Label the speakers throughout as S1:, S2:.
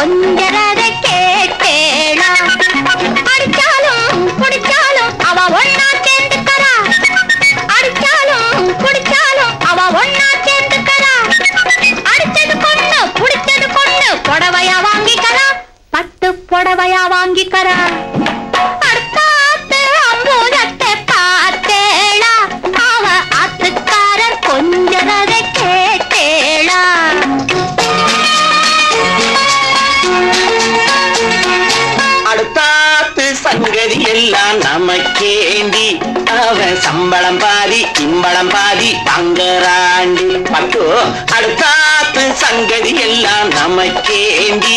S1: கொஞ்சரத கேட்டேளா அடிச்சாலும் குடிச்சாலும் அவ ஒன்னா சேர்ந்துக்கறா. அடிச்சாலும் குடிச்சாலும் அவ ஒன்னா சேர்ந்துக்கறா. அடிச்சது பொண்ணு புடிச்சது பொண்ணு புடவையா வாங்கிக்கறா. பட்டு புடவையா வாங்கிக்கறா.
S2: சங்கதி எல்லாம் நமக்கேண்டி. அவன் சம்பளம் பாதி இம்பளம் பாதி தங்கராண்டி பட்டு அடுத்தாத்து சங்கதி எல்லாம் நமக்கேண்டி.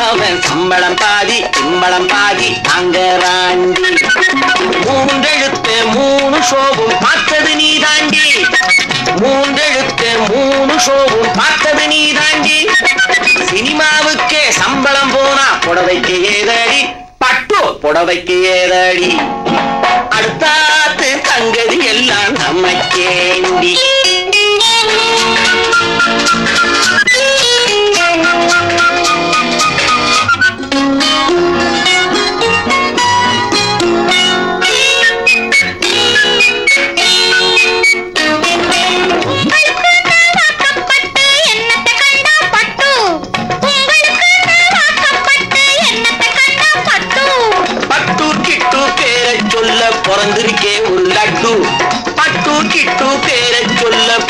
S2: அவன் சம்பளம் பாதி இம்பளம் பாதி தங்கராண்டி மூன்றெழுத்து மூணு ஷோவும் பார்த்தது நீ தாண்டி மூன்றெழுத்து மூணு ஷோவும் பார்த்தது நீ தாண்டி சினிமாவுக்கே சம்பளம் போனா புடவைக்கு ஏதடி? புடவைக்கு ஏதாடி அடுத்தாத்து சங்கதி எல்லாம் நமக்கேண்டி சொல்ல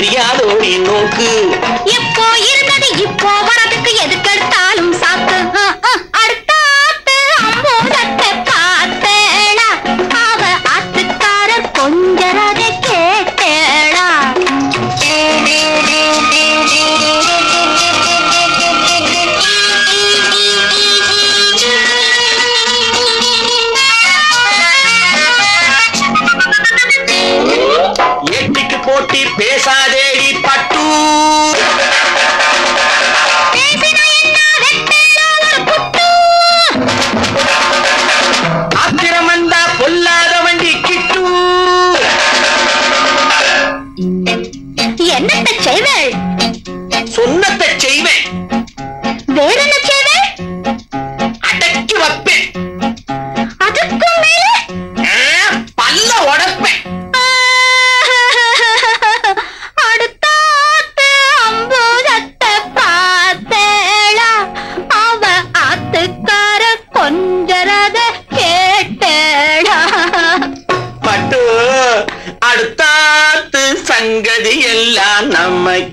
S2: தெரியாதோடி நோக்கு.
S1: எப்போ இருந்தது? இப்போ வரதுக்கு எதுக்கெடுத்தாலும் சாக்கு அஹ், அஹ், அடுத்தாத்து அம்போதத்தை பார்த்தேளா. அவ ஆத்துக்காரர் கொஞ்சரத கேட்டேளா.
S2: எட்டிக்கு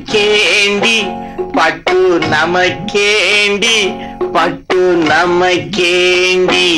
S2: நமக்கேண்டி பட்டு நமக்கேண்டி பட்டு நமக்கேண்டி.